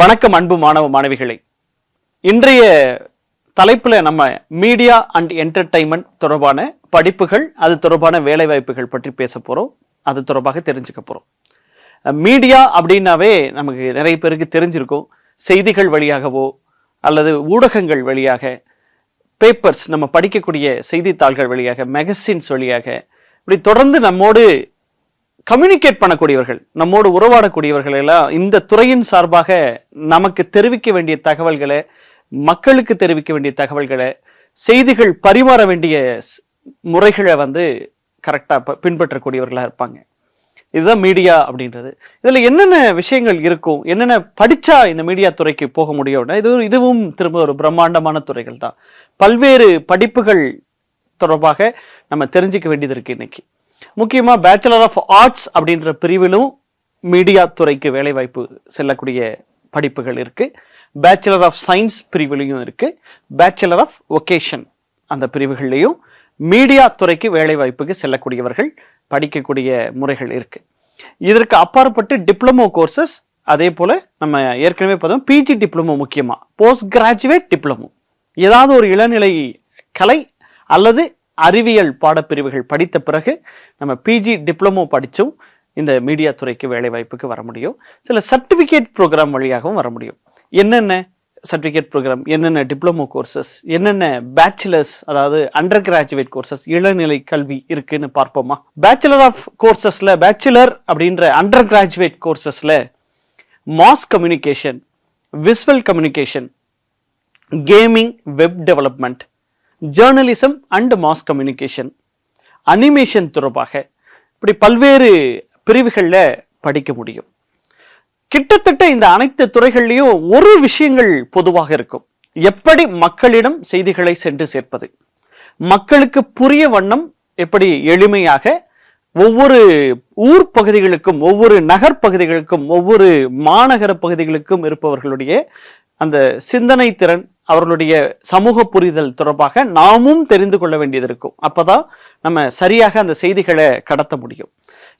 வணக்கம் அன்பு மாணவ மாணவிகளே. இன்றைய தலைப்பில் நம்ம மீடியா அண்ட் என்டர்டைன்மெண்ட் தொடர்பான படிப்புகள் அது தொடர்பான வேலைவாய்ப்புகள் பற்றி பேச போகிறோம் அது தொடர்பாக தெரிஞ்சுக்க போகிறோம் மீடியா அப்படின்னாவே நமக்கு நிறைய பேருக்கு தெரிஞ்சிருக்கும். செய்திகள் வழியாகவோ அல்லது ஊடகங்கள் வழியாக பேப்பர்ஸ் நம்ம படிக்கக்கூடிய செய்தித்தாள்கள் வழியாக மேகசின்ஸ் வழியாக இப்படி தொடர்ந்து நம்மோடு கம்யூனிகேட் பண்ணக்கூடியவர்கள் நம்மோடு உறவாடக்கூடியவர்கள் எல்லாம் இந்த துறையின் சார்பாக நமக்கு தெரிவிக்க வேண்டிய தகவல்களை மக்களுக்கு தெரிவிக்க வேண்டிய தகவல்களை செய்திகள் பரிமாற வேண்டிய முறைகளை வந்து கரெக்டாக பின்பற்றக்கூடியவர்களாக இருப்பாங்க. இதுதான் மீடியா அப்படின்றது. இதில் என்னென்ன விஷயங்கள் இருக்கும் என்னென்ன படித்தா இந்த மீடியா துறைக்கு போக முடியும்னா இது இதுவும் திரும்ப ஒரு பிரம்மாண்டமான துறைகள் தான். பல்வேறு படிப்புகள் தொடர்பாக நம்ம தெரிஞ்சுக்க வேண்டியது இருக்குது இன்னைக்கு. முக்கியமாக பேச்சுலர் ஆஃப் ஆர்ட்ஸ் அப்படின்ற பிரிவிலும் மீடியா துறைக்கு வேலைவாய்ப்பு செல்லக்கூடிய படிப்புகள் இருக்குது பேச்சுலர் ஆஃப் சயின்ஸ் பிரிவிலையும் இருக்குது பேச்சுலர் ஆஃப் ஒகேஷன் அந்த பிரிவுகள்லையும் மீடியா துறைக்கு வேலைவாய்ப்புக்கு செல்லக்கூடியவர்கள் படிக்கக்கூடிய முறைகள் இருக்குது இதற்கு அப்பாற்பட்டு டிப்ளமோ கோர்சஸ் அதே போல் நம்ம ஏற்கனவே பார்த்தோம் பிஜி டிப்ளமோ முக்கியமாக போஸ்ட் கிராஜுவேட் டிப்ளமோ ஏதாவது ஒரு இளநிலை கலை அல்லது அறிவியல் பாடப்பிரிவுகள் படித்த பிறகு நம்ம பிஜி டிப்ளமோ படித்தும் இந்த மீடியா துறைக்கு வேலை வாய்ப்புக்கு வர முடியும். சில சர்டிஃபிகேட் ப்ரோக்ராம் வழியாகவும் வர முடியும். என்னென்ன சர்டிஃபிகேட் ப்ரோக்ராம் என்னென்ன டிப்ளமோ கோர்சஸ் என்னென்ன பேச்சுலர்ஸ் அதாவது அண்டர் கிராஜுவேட் கோர்சஸ் இளநிலை கல்வி இருக்குன்னு பார்ப்போமா? பேச்சுலர் ஆஃப் கோர்சஸில் பேச்சுலர் அப்படின்ற undergraduate கோர்சஸில் mass communication visual communication gaming web development journalism and mass communication animation தொடர்பாக இப்படி பல்வேறு பிரிவுகளில் படிக்க முடியும். கிட்டத்தட்ட இந்த அனைத்து துறைகள்லையும் ஒரு விஷயங்கள் பொதுவாக இருக்கும். எப்படி மக்களிடம் செய்திகளை சென்று சேர்ப்பது? மக்களுக்கு புரிய வண்ணம் எப்படி எளிமையாக ஒவ்வொரு ஊர் பகுதிகளுக்கும் ஒவ்வொரு நகர் பகுதிகளுக்கும் ஒவ்வொரு மாநகர பகுதிகளுக்கும் இருப்பவர்களுடைய அந்த சிந்தனை திறன் அவர்களுடைய சமூக புரிதல் தொடர்பாக நாமும் தெரிந்து கொள்ள வேண்டியது இருக்கும். அப்போதான் நம்ம சரியாக அந்த செய்திகளை கடத்த முடியும்.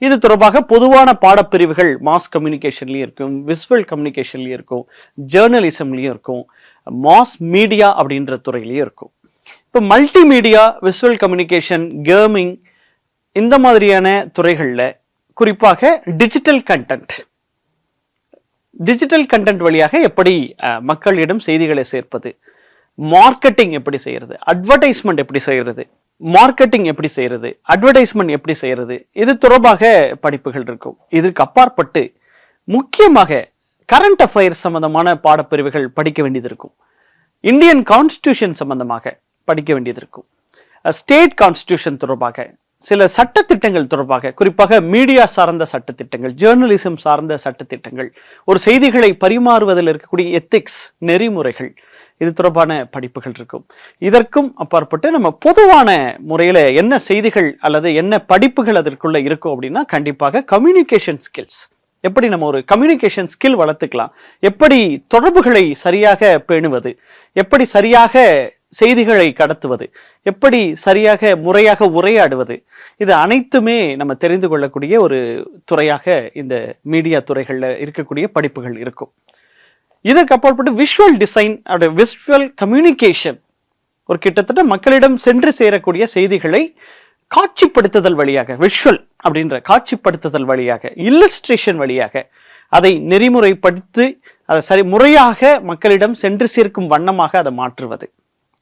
இது தொடர்பாக பொதுவான பாடப்பிரிவுகள் மாஸ் கம்யூனிகேஷன்லேயும் இருக்கும் விசுவல் கம்யூனிகேஷன்லேயும் இருக்கும் ஜேர்னலிசம்லேயும் இருக்கும் மாஸ் மீடியா அப்படின்ற துறையிலையும் இருக்கும். இப்போ மல்டிமீடியா விசுவல் கம்யூனிகேஷன் கேமிங் இந்த மாதிரியான துறைகளில் குறிப்பாக டிஜிட்டல் கண்டென்ட் டிஜிட்டல் கண்டென்ட் வழியாக எப்படி மக்களிடம் செய்திகளை சேர்ப்பது? மார்க்கெட்டிங் எப்படி செய்யறது? அட்வர்டைஸ்மெண்ட் எப்படி செய்கிறது மார்க்கெட்டிங் எப்படி செய்கிறது அட்வர்டைஸ்மெண்ட் எப்படி செய்கிறது இது தொடர்பாக படிப்புகள் இருக்கும். இதற்கு அப்பாற்பட்டு முக்கியமாக கரண்ட் அஃபேர்ஸ் சம்பந்தமான பாடப்பிரிவுகள் படிக்க வேண்டியது இருக்கும். இந்தியன் கான்ஸ்டியூஷன் சம்பந்தமாக படிக்க வேண்டியது இருக்கும். ஸ்டேட் கான்ஸ்டியூஷன் தொடர்பாக சில சட்டத்திட்டங்கள் தொடர்பாக குறிப்பாக மீடியா சார்ந்த சட்டத்திட்டங்கள் ஜேர்னலிசம் சார்ந்த சட்டத்திட்டங்கள் ஒரு செய்திகளை பரிமாறுவதில் இருக்கக்கூடிய எத்திக்ஸ் நெறிமுறைகள் இது தொடர்பான படிப்புகள் இருக்கும். இதற்கும் அப்பாற்பட்டு நம்ம பொதுவான முறையில் என்ன செய்திகள் அல்லது என்ன படிப்புகள் அதற்குள்ளே இருக்கும் அப்படின்னா கண்டிப்பாக கம்யூனிகேஷன் ஸ்கில்ஸ் எப்படி நம்ம ஒரு கம்யூனிகேஷன் ஸ்கில் வளர்த்துக்கலாம்? எப்படி தொடர்புகளை சரியாக பேணுவது? எப்படி சரியாக செய்திகளை கடத்துவது எப்படி சரியாக முறையாக உரையாடுவது இது அனைத்துமே நம்ம தெரிந்து கொள்ளக்கூடிய ஒரு துறையாக இந்த மீடியா துறைகளில் இருக்கக்கூடிய படிப்புகள் இருக்கும். இதற்கு அப்பாற்பட்டு விஷுவல் டிசைன் அப்படி விஷுவல் கம்யூனிகேஷன் ஒரு கிட்டத்தட்ட மக்களிடம் சென்று சேரக்கூடிய செய்திகளை காட்சிப்படுத்துதல் வழியாக விஷுவல் அப்படின்ற காட்சிப்படுத்துதல் வழியாக இல்லஸ்ட்ரேஷன் வழியாக அதை நெறிமுறைப்படுத்தி அதை சரி முறையாக மக்களிடம் சென்று சேர்க்கும் வண்ணமாக அதை மாற்றுவது.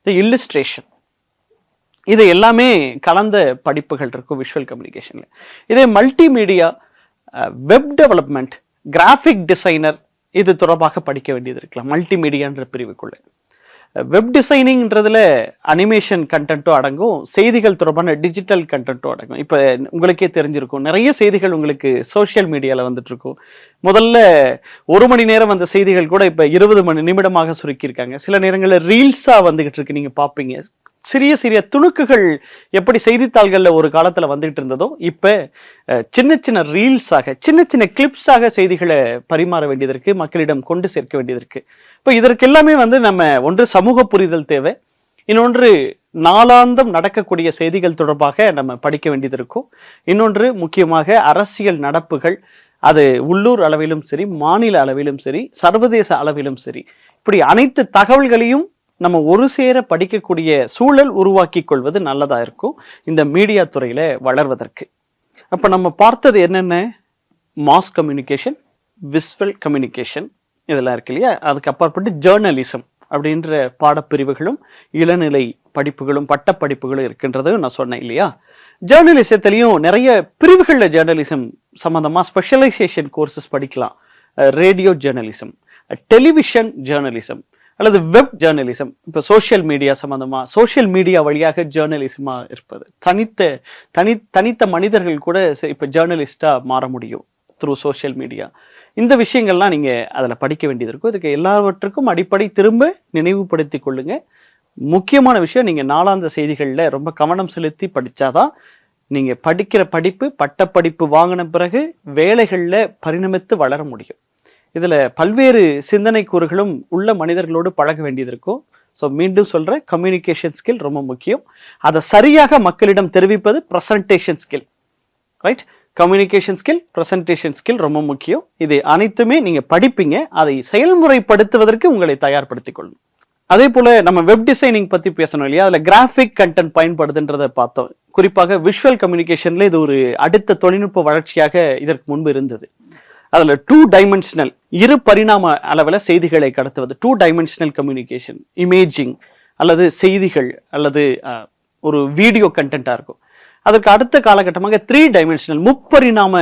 இல்லுஸ்ட்ரேஷன் இது எல்லாமே கலந்த படிப்புகள் இருக்கும் விஷுவல் கம்யூனிகேஷனில் இதே multimedia web development graphic designer இது தொடர்பாக படிக்க வேண்டியது இருக்கலாம். மல்டிமீடியான்ற பிரிவுக்குள்ள. வெப் டிசைனிங்ன்றதுல அனிமேஷன் கண்டென்ட்டும் அடங்கும் செய்திகள் தொடர்பான டிஜிட்டல் கண்டென்ட்டும் அடங்கும். இப்போ உங்களுக்கே தெரிஞ்சிருக்கும். நிறைய செய்திகள் உங்களுக்கு சோஷியல் மீடியாவில் வந்துட்டு இருக்கும் முதல்ல ஒரு மணி நேரம் வந்த செய்திகள் கூட இப்போ இருபது மணி நிமிடமாக சுருக்கியிருக்காங்க. சில நேரங்களில் ரீல்ஸாக வந்துகிட்டு இருக்கு நீங்கள் பார்ப்பீங்க சிறிய சிறிய துணுக்குகள் எப்படி செய்தித்தாள்களில் ஒரு காலத்தில் வந்துகிட்டு இருந்ததோ இப்போ சின்ன சின்ன ரீல்ஸாக சின்ன சின்ன கிளிப்ஸாக செய்திகளை பரிமாற வேண்டியது இருக்கு மக்களிடம் கொண்டு சேர்க்க வேண்டியது இருக்குது இப்போ இதற்கு எல்லாமே வந்து நம்ம ஒன்று சமூக புரிதல் தேவை இன்னொன்று நாளாந்தம் நடக்கக்கூடிய செய்திகள் தொடர்பாக நம்ம படிக்க வேண்டியது இருக்கும் இன்னொன்று முக்கியமாக அரசியல் நடப்புகள் அது உள்ளூர் அளவிலும் சரி மாநில அளவிலும் சரி சர்வதேச அளவிலும் சரி இப்படி அனைத்து தகவல்களையும் நம்ம ஒரு சேர படிக்கக்கூடிய சூழல் உருவாக்கி கொள்வது நல்லதாக இருக்கும் இந்த மீடியா துறையில் வளர்வதற்கு. அப்போ நம்ம பார்த்தது என்னென்ன? மாஸ் கம்யூனிகேஷன் விஸ்வல் கம்யூனிகேஷன் இதெல்லாம் இருக்கு இல்லையா? அதுக்கு அப்பாற்பட்டு ஜேர்னலிசம் அப்படின்ற பாடப்பிரிவுகளும் இளநிலை படிப்புகளும் பட்டப்படிப்புகளும் இருக்கின்றது நான் சொன்னேன் இல்லையா? ஜேர்னலிசத்துலேயும் நிறைய பிரிவுகளில் ஜேர்னலிசம் சம்மந்தமாக ஸ்பெஷலைசேஷன் கோர்சஸ் படிக்கலாம். ரேடியோ ஜேர்னலிசம் டெலிவிஷன் ஜேர்னலிசம் அல்லது வெப் ஜேர்னலிசம் இப்போ சோஷியல் மீடியா சம்மந்தமாக சோஷியல் மீடியா வழியாக ஜேர்னலிசமாக இருப்பது. தனித்த தனி தனித்த மனிதர்கள் கூட இப்போ ஜேர்னலிஸ்டாக மாற முடியும் த்ரூ சோஷியல் மீடியா இந்த விஷயங்கள்லாம் நீங்கள் அதில் படிக்க வேண்டியது இருக்கும். இதுக்கு எல்லாவற்றுக்கும் அடிப்படை திரும்ப நினைவுபடுத்தி கொள்ளுங்க. முக்கியமான விஷயம் நீங்கள் நாளாந்த செய்திகளில் ரொம்ப கவனம் செலுத்தி படித்தாதான் நீங்கள் படிக்கிற படிப்பு பட்டப்படிப்பு வாங்கின பிறகு வேலைகளில் பரிணமித்து வளர முடியும். இதில் பல்வேறு சிந்தனை கூறுகளும் உள்ள மனிதர்களோடு பழக வேண்டியது இருக்கும். ஸோ மீண்டும் சொல்கிறேன் கம்யூனிகேஷன் ஸ்கில் ரொம்ப முக்கியம். அதை சரியாக மக்களிடம் தெரிவிப்பது presentation skill right communication skill presentation skill ரொம்ப முக்கியம். இது அனைத்துமே நீங்கள் படிப்பீங்க. அதை செயல்முறைப்படுத்துவதற்கு உங்களை தயார்படுத்திக் கொள்ளணும் அதே போல நம்ம வெப் டிசைனிங் பத்தி பேசணும் இல்லையா? அதுல கிராஃபிக் கண்டென்ட் பயன்படுதுன்றதை பார்த்தோம். குறிப்பாக விஷுவல் கம்யூனிகேஷன்ல இது ஒரு அடுத்த தொழில்நுட்ப வளர்ச்சியாக இதற்கு முன்பு இருந்தது. அதில் டூ டைமென்ஷனல் இரு பரிணாம அளவில் செய்திகளை கடத்துவது. டூ டைமென்ஷனல் கம்யூனிகேஷன் இமேஜிங் அல்லது செய்திகள் அல்லது ஒரு வீடியோ கண்டென்ட்டாக இருக்கும். அதற்கு அடுத்த காலகட்டமாக த்ரீ டைமென்ஷனல் முப்பரிணாம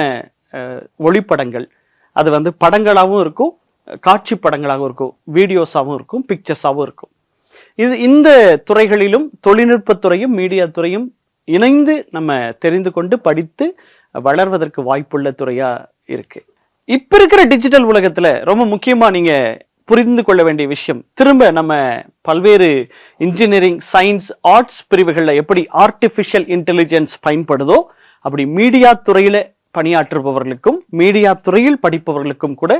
ஒளிப்படங்கள். அது வந்து படங்களாகவும் இருக்கும் காட்சி படங்களாகவும் இருக்கும் வீடியோஸாகவும் இருக்கும் பிக்சர்ஸாகவும் இருக்கும். இது இந்த துறைகளிலும் தொழில்நுட்பத்துறையும் மீடியா துறையும் இணைந்து நம்ம தெரிந்து கொண்டு படித்து வளர்வதற்கு வாய்ப்புள்ள துறையாக இருக்குது இப்ப இருக்கிற டிஜிட்டல் உலகத்துல ரொம்ப முக்கியமா நீங்க புரிந்து கொள்ள வேண்டிய விஷயம் திரும்ப நம்ம பல்வேறு இன்ஜினியரிங் சயின்ஸ் ஆர்ட்ஸ் பிரிவுகளில் எப்படி ஆர்டிஃபிஷியல் இன்டெலிஜென்ஸ் பயன்படுதோ அப்படி மீடியா துறையில பணியாற்றுபவர்களுக்கும் மீடியா துறையில் படிப்பவர்களுக்கும் கூட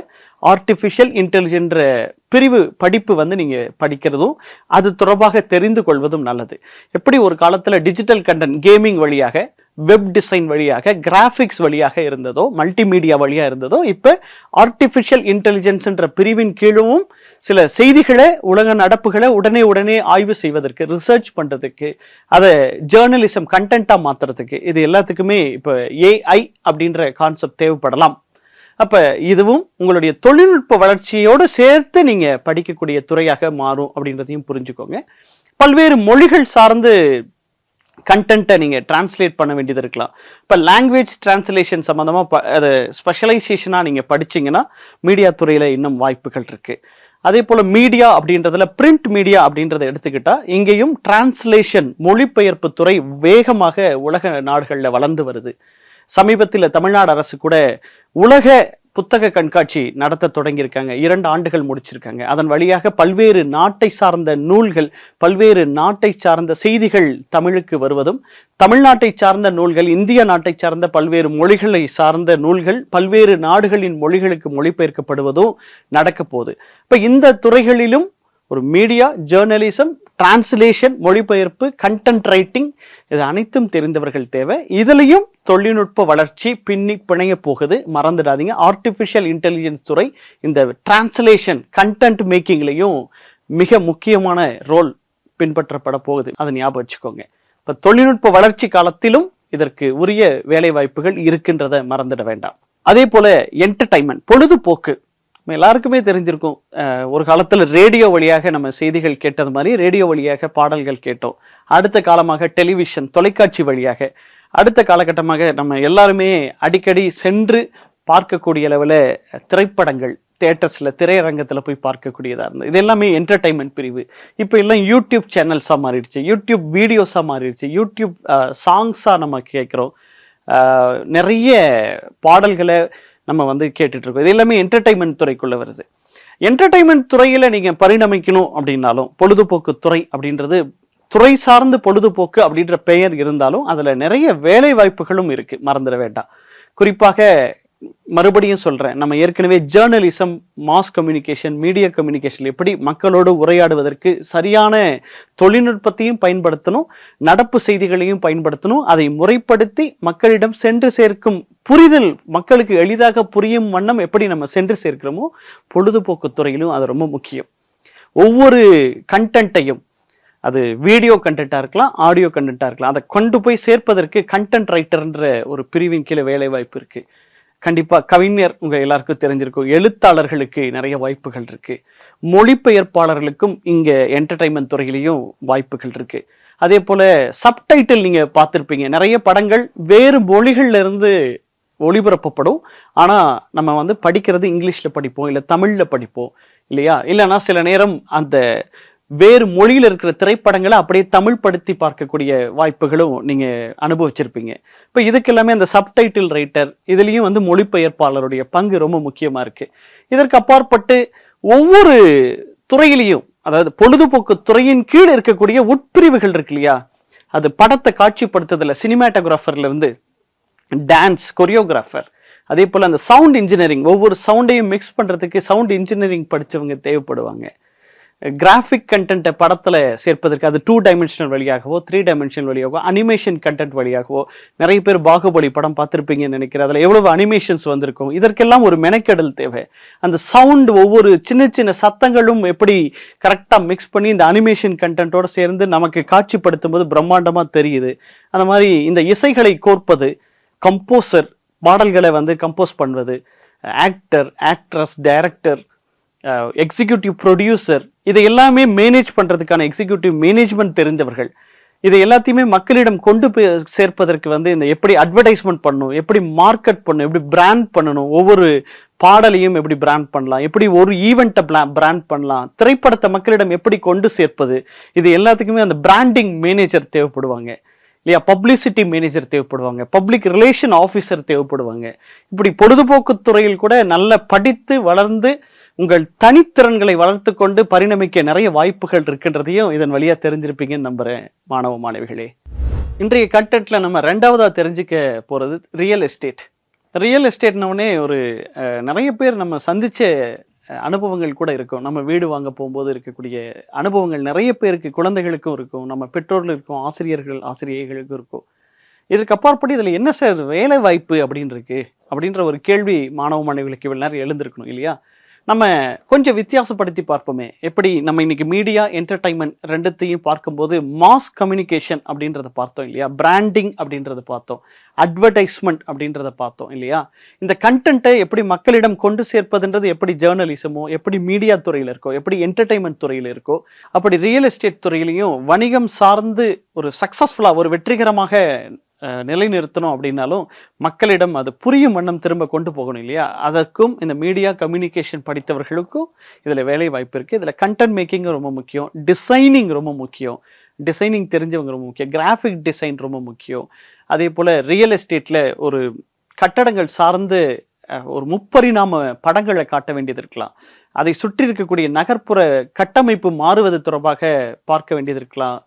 ஆர்டிஃபிஷியல் இன்டெலிஜென்ற பிரிவு படிப்பு வந்து நீங்கள் படிக்கிறதும் அது தொடர்பாக தெரிந்து கொள்வதும் நல்லது. எப்படி ஒரு காலத்தில் டிஜிட்டல் கண்டென்ட் கேமிங் வழியாக வெப் டிசைன் வழியாக கிராஃபிக்ஸ் வழியாக இருந்ததோ மல்டிமீடியா வழியாக இருந்ததோ இப்போ ஆர்டிஃபிஷியல் இன்டெலிஜென்ஸ்ன்ற பிரிவின் கீழும் சில செய்திகளை உலக நடப்புகளை உடனே உடனே ஆய்வு செய்வதற்கு ரிசர்ச் பண்ணுறதுக்கு அதை ஜேர்னலிசம் கண்டென்ட்டாக மாற்றுறதுக்கு இது எல்லாத்துக்குமே இப்போ ஏஐ அப்படின்ற கான்செப்ட் தேவைப்படலாம். அப்போ இதுவும் உங்களுடைய தொழில்நுட்ப வளர்ச்சியோடு சேர்த்து நீங்கள் படிக்கக்கூடிய துறையாக மாறும் அப்படின்றதையும் புரிஞ்சுக்கோங்க. பல்வேறு மொழிகள் சார்ந்து கண்டென்ட்டை நீங்கள் டிரான்ஸ்லேட் பண்ண வேண்டியது இருக்கலாம். இப்போ லாங்குவேஜ் டிரான்ஸ்லேஷன் சம்மந்தமாக ப அது ஸ்பெஷலைசேஷனாக நீங்கள் படிச்சிங்கன்னா மீடியா துறையில் இன்னும் வாய்ப்புகள் இருக்குது அதே போல் மீடியா அப்படின்றதுல பிரிண்ட் மீடியா அப்படின்றத எடுத்துக்கிட்டால் இங்கேயும் டிரான்ஸ்லேஷன் மொழிபெயர்ப்பு துறை வேகமாக உலக நாடுகளில் வளர்ந்து வருது. சமீபத்தில் தமிழ்நாடு அரசு கூட உலக புத்தக கண்காட்சி நடத்த தொடங்கியிருக்காங்க. இரண்டு ஆண்டுகள் முடிச்சிருக்காங்க. அதன் வழியாக பல்வேறு நாட்டை சார்ந்த நூல்கள் பல்வேறு நாட்டை சார்ந்த செய்திகள் தமிழுக்கு வருவதும் தமிழ்நாட்டை சார்ந்த நூல்கள் இந்திய நாட்டை சார்ந்த பல்வேறு மொழிகளை சார்ந்த நூல்கள் பல்வேறு நாடுகளின் மொழிகளுக்கு மொழிபெயர்க்கப்படுவதும் நடக்க போகுது இப்போ இந்த துறைகளிலும் ஒரு மீடியா ஜேர்னலிசம் டிரான்ஸ்லேஷன் மொழிபெயர்ப்பு கண்டென்ட் ரைட்டிங் இது அனைத்தும் தெரிந்தவர்கள் தேவை. இதுலேயும் தொழில்நுட்ப வளர்ச்சி பின்னி பிணைய போகுது. மறந்துடாதீங்க. ஆர்டிஃபிஷியல் இன்டெலிஜென்ஸ் துறை இந்த டிரான்ஸ்லேஷன் கண்டென்ட் மேக்கிங்லேயும் மிக முக்கியமான ரோல் பின்பற்றப்பட போகுது. அதை ஞாபகம் வச்சுக்கோங்க. இப்போ தொழில்நுட்ப வளர்ச்சி காலத்திலும் இதற்கு உரிய வேலைவாய்ப்புகள் இருக்கின்றதை மறந்துட வேண்டாம். அதே போல என்டர்டைன்மெண்ட் பொழுதுபோக்கு. நம்ம எல்லாருக்குமே தெரிஞ்சிருக்கும் ஒரு காலத்தில் ரேடியோ வழியாக நம்ம செய்திகள் கேட்டது மாதிரி ரேடியோ வழியாக பாடல்கள் கேட்டோம். அடுத்த காலமாக டெலிவிஷன் தொலைக்காட்சி வழியாக. அடுத்த காலகட்டமாக நம்ம எல்லாருமே அடிக்கடி சென்று பார்க்கக்கூடிய அளவில் திரைப்படங்கள் தேட்டர்ஸில் திரையரங்கத்தில் போய் பார்க்கக்கூடியதாக இருந்தது. இது எல்லாமே என்டர்டைன்மெண்ட் பிரிவு. இப்போ எல்லாம் யூடியூப் சேனல்ஸாக மாறிடுச்சு. யூடியூப் வீடியோஸாக மாறிடுச்சு. யூடியூப் சாங்ஸாக நம்ம கேட்குறோம். நிறைய பாடல்களை நம்ம வந்து கேட்டுட்ருக்கோம் இது எல்லாமே என்டர்டைன்மெண்ட் துறைக்குள்ளே வருது. என்டர்டைன்மெண்ட் துறையில் நீங்கள் பரிணமிக்கணும் அப்படின்னாலும் பொழுதுபோக்கு துறை அப்படின்றது துறை சார்ந்து பொழுதுபோக்கு அப்படின்ற பெயர் இருந்தாலும் அதில் நிறைய வேலை வாய்ப்புகளும் இருக்குது மறந்துட வேண்டாம். குறிப்பாக மறுபடியும் சொல்கிறேன் நம்ம ஏற்கனவே journalism mass communication media communication எப்படி மக்களோடு உரையாடுவதற்கு சரியான தொழில்நுட்பத்தையும் பயன்படுத்தணும் நடப்பு செய்திகளையும் பயன்படுத்தணும் அதை முறைப்படுத்தி மக்களிடம் சென்று சேர்க்கும் புரிதல் மக்களுக்கு எளிதாக புரியும் வண்ணம் எப்படி நம்ம சென்று சேர்க்கிறோமோ பொழுதுபோக்கு துறையிலும் அது ரொம்ப முக்கியம். ஒவ்வொரு கண்டென்ட்டையும் அது வீடியோ கண்டென்ட்டாக இருக்கலாம் ஆடியோ கண்டென்ட்டாக இருக்கலாம் அதை கொண்டு போய் சேர்ப்பதற்கு கண்டென்ட் ரைட்டர்ன்ற ஒரு பிரிவின் கீழே வேலை வாய்ப்பு இருக்குது கண்டிப்பாக கவிஞர் உங்கள் எல்லாருக்கும் தெரிஞ்சிருக்கும் எழுத்தாளர்களுக்கு நிறைய வாய்ப்புகள் இருக்குது மொழிபெயர்ப்பாளர்களுக்கும் இங்கே என்டர்டைன்மெண்ட் துறையிலையும் வாய்ப்புகள் இருக்குது அதே போல் சப்டைட்டில் நீங்கள் பார்த்துருப்பீங்க நிறைய படங்கள் வேறு மொழிகள்லேருந்து ஒளிபரப்பப்படும். ஆனால் நம்ம வந்து படிக்கிறது இங்கிலீஷில் படிப்போம் இல்லை தமிழில் படிப்போம் இல்லையா? இல்லைன்னா சில நேரம் அந்த வேறு மொழியில் இருக்கிற திரைப்படங்களை அப்படியே தமிழ் படுத்தி பார்க்கக்கூடிய வாய்ப்புகளும் நீங்கள் அனுபவிச்சிருப்பீங்க. இப்போ இதுக்கு எல்லாமே அந்த சப்டைட்டில் ரைட்டர் இதுலேயும் வந்து மொழிபெயர்ப்பாளருடைய பங்கு ரொம்ப முக்கியமாக இருக்குது இதற்கு அப்பாற்பட்டு ஒவ்வொரு துறையிலையும் அதாவது பொழுதுபோக்கு துறையின் கீழ் இருக்கக்கூடிய உட்பிரிவுகள் இருக்கு இல்லையா? அது படத்தை காட்சிப்படுத்துதல சினிமாட்டோகிராஃபர்ல இருந்து டான்ஸ் கொரியோகிராஃபர் அதே போல் அந்த சவுண்ட் இன்ஜினியரிங் ஒவ்வொரு சவுண்டையும் மிக்ஸ் பண்ணுறதுக்கு சவுண்ட் இன்ஜினியரிங் படித்தவங்க தேவைப்படுவாங்க. கிராஃபிக் கண்டென்ட்டை படத்தில் சேர்ப்பதற்கு அது டூ டைமென்ஷனல் வழியாகவோ த்ரீ டைமென்ஷனல் வழியாகவோ அனிமேஷன் கண்டென்ட் வழியாகவோ நிறைய பேர் பாகுபலி படம் பார்த்துருப்பீங்கன்னு நினைக்கிறேன். அதில் எவ்வளவு அனிமேஷன்ஸ் வந்திருக்கும்? இதற்கெல்லாம் ஒரு மெனக்கெடல் தேவை. அந்த சவுண்ட் ஒவ்வொரு சின்ன சின்ன சத்தங்களும் எப்படி கரெக்டாக மிக்ஸ் பண்ணி இந்த அனிமேஷன் கண்டென்ட்டோடு சேர்ந்து நமக்கு காட்சிப்படுத்தும் போது பிரம்மாண்டமாக தெரியுது. அந்த மாதிரி இந்த இசைகளை கோர்ப்பது கம்போசர் பாடல்களை வந்து கம்போஸ் பண்ணுவது actor actress director executive producer இதை எல்லாமே மேனேஜ் பண்ணுறதுக்கான எக்ஸிக்யூட்டிவ் மேனேஜ்மெண்ட் தெரிந்தவர்கள். இதை எல்லாத்தையுமே மக்களிடம் கொண்டு போய் சேர்ப்பதற்கு வந்து இந்த எப்படி அட்வர்டைஸ்மெண்ட் பண்ணணும் எப்படி மார்க்கெட் பண்ணணும் எப்படி பிராண்ட் பண்ணணும் ஒவ்வொரு பாடலையும் எப்படி பிராண்ட் பண்ணலாம் எப்படி ஒரு ஈவெண்ட்டை பிராண்ட் பண்ணலாம் திரைப்படத்தை மக்களிடம் எப்படி கொண்டு சேர்ப்பது இது எல்லாத்துக்குமே அந்த பிராண்டிங் மேனேஜர் தேவைப்படுவாங்க. இல்லையா பப்ளிசிட்டி மேனேஜர் தேவைப்படுவாங்க பப்ளிக் ரிலேஷன் ஆஃபீஸர் தேவைப்படுவாங்க. இப்படி பொழுதுபோக்கு துறையில் கூட நல்ல படித்து வளர்ந்து உங்கள் தனித்திறன்களை வளர்த்து கொண்டு பரிணமிக்க நிறைய வாய்ப்புகள் இருக்கின்றதையும் இதன் வழியாக தெரிஞ்சிருப்பீங்கன்னு நம்புகிறேன் மாணவ மாணவிகளே. இன்றைய கட்டத்தில் நம்ம ரெண்டாவதாக தெரிஞ்சுக்க போகிறது ரியல் எஸ்டேட் ரியல் எஸ்டேட்னவுடனே ஒரு நிறைய பேர் நம்ம சந்தித்த அனுபவங்கள் கூட இருக்கும். நம்ம வீடு வாங்க போகும்போது இருக்கக்கூடிய அனுபவங்கள் நிறைய பேருக்கு குழந்தைகளுக்கும் இருக்கும். நம்ம பெற்றோர்கள் இருக்கும் ஆசிரியர்கள் ஆசிரியர்களுக்கும் இருக்கும். இதற்கு அப்பாற்பட்டு இதில் என்ன சார் வேலை வாய்ப்பு அப்படின்னு இருக்கு அப்படின்ற ஒரு கேள்வி மாணவ மாணவிகளுக்கு இவ்வளோ நேரம் எழுந்திருக்கணும் இல்லையா? நம்ம கொஞ்சம் வித்தியாசப்படுத்தி பார்ப்போமே. எப்படி நம்ம இன்னைக்கு மீடியா என்டர்டைன்மெண்ட் ரெண்டுத்தையும் பார்க்கும்போது மாஸ் கம்யூனிகேஷன் அப்படின்றத பார்த்தோம் இல்லையா? பிராண்டிங் அப்படின்றத பார்த்தோம். அட்வர்டைஸ்மெண்ட் அப்படின்றத பார்த்தோம் இல்லையா? இந்த கண்டென்ட்டை எப்படி மக்களிடம் கொண்டு சேர்ப்பதுன்றது எப்படி ஜேர்னலிசமோ எப்படி மீடியா துறையில் இருக்கோ எப்படி என்டர்டைன்மெண்ட் துறையில் இருக்கோ அப்படி ரியல் எஸ்டேட் துறையிலையும் வணிகம் சார்ந்து ஒரு சக்ஸஸ்ஃபுல்லாக ஒரு வெற்றிகரமாக நிலைநிறுத்தணும் அப்படின்னாலும் மக்களிடம் அது புரியும் வண்ணம் திரும்ப கொண்டு போகணும் இல்லையா? அதற்கும் இந்த மீடியா கம்யூனிகேஷன் படித்தவர்களுக்கும் இதில் வேலை வாய்ப்பு இருக்குது இதில் கண்டென்ட் மேக்கிங் ரொம்ப முக்கியம். டிசைனிங் ரொம்ப முக்கியம். டிசைனிங் தெரிஞ்சவங்க ரொம்ப முக்கியம். கிராஃபிக் டிசைன் ரொம்ப முக்கியம். அதே போல் ரியல் எஸ்டேட்டில் ஒரு கட்டடங்கள் சார்ந்து ஒரு முப்பரிணாம படங்களை காட்ட வேண்டியது இருக்கலாம். அதை சுற்றி இருக்கக்கூடிய நகர்ப்புற கட்டமைப்பு மாறுவது தொடர்பாக பார்க்க வேண்டியது இருக்கலாம்.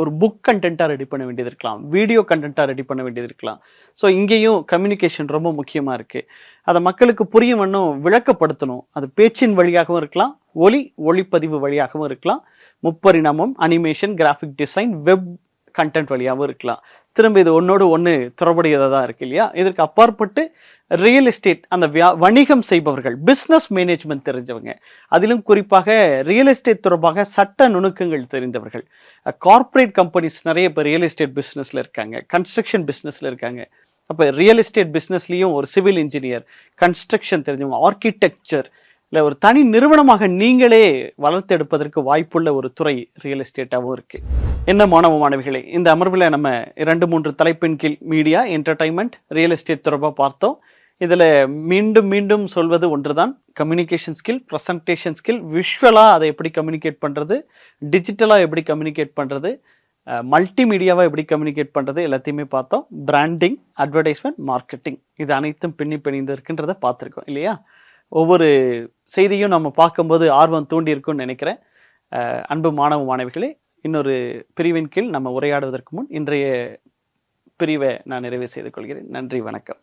ஒரு புக் கண்டென்ட்டாக ரெடி பண்ண வேண்டியது இருக்கலாம். வீடியோ கண்டென்ட்டாக ரெடி பண்ண வேண்டியது இருக்கலாம். ஸோ இங்கேயும் கம்யூனிகேஷன் ரொம்ப முக்கியமாக இருக்குது அதை மக்களுக்கு புரியும் வண்ணம் விளக்கப்படுத்தணும். அது பேச்சின் வழியாகவும் இருக்கலாம் ஒலி ஒளிப்பதிவு வழியாகவும் இருக்கலாம் முப்பரிணாமம் animation graphic design web content வழியாகவும் இருக்கலாம். திரும்ப இது ஒன்னோடு ஒன்று தொடர்புடையதாக தான் இருக்கு இல்லையா? இதற்கு அப்பாற்பட்டு ரியல் எஸ்டேட் அந்த வியா- வணிகம் செய்பவர்கள் பிஸ்னஸ் மேனேஜ்மெண்ட் தெரிஞ்சவங்க அதிலும் குறிப்பாக ரியல் எஸ்டேட் தொடர்பாக சட்ட நுணுக்கங்கள் தெரிந்தவர்கள் கார்ப்பரேட் கம்பெனிஸ் நிறைய இப்போ ரியல் எஸ்டேட் பிஸ்னஸில் இருக்காங்க கன்ஸ்ட்ரக்ஷன் பிஸ்னஸில் இருக்காங்க. அப்போ ரியல் எஸ்டேட் பிஸ்னஸ்லேயும் ஒரு சிவில் இன்ஜினியர் கன்ஸ்ட்ரக்ஷன் தெரிஞ்சவங்க ஆர்கிடெக்சர் இல்லை ஒரு தனி நிறுவனமாக நீங்களே வளர்த்தெடுப்பதற்கு வாய்ப்புள்ள ஒரு துறை ரியல் எஸ்டேட்டாகவும் இருக்கு. என்ன மாணவ மாணவிகளே இந்த அமர்வில் நம்ம இரண்டு மூன்று தலைப்பின் கீழ் மீடியா என்டர்டைன்மெண்ட் ரியல் எஸ்டேட் தொடர்பாக பார்த்தோம். இதில் மீண்டும் மீண்டும் சொல்வது ஒன்றுதான். கம்யூனிகேஷன் ஸ்கில் ப்ரெசன்டேஷன் ஸ்கில் விஷுவலாக அதை எப்படி கம்யூனிகேட் பண்ணுறது டிஜிட்டலாக எப்படி கம்யூனிகேட் பண்ணுறது மல்டிமீடியாவாக எப்படி கம்யூனிகேட் பண்ணுறது எல்லாத்தையுமே பார்த்தோம். பிராண்டிங் அட்வர்டைஸ்மெண்ட் மார்க்கெட்டிங் இது அனைத்தும் பின்னி பிணைந்து இருக்குன்றதை பார்த்துருக்கோம் இல்லையா? ஒவ்வொரு செய்தியும் நம்ம பார்க்கும்போது ஆர்வம் தூண்டி இருக்கும்னு நினைக்கிறேன் அன்பு மாணவ மாணவிகளே இன்னொரு பிரிவின் கீழ் நம்ம உரையாடுவதற்கு முன் இன்றைய பிரிவை நான் நிறைவு செய்து கொள்கிறேன். நன்றி வணக்கம்.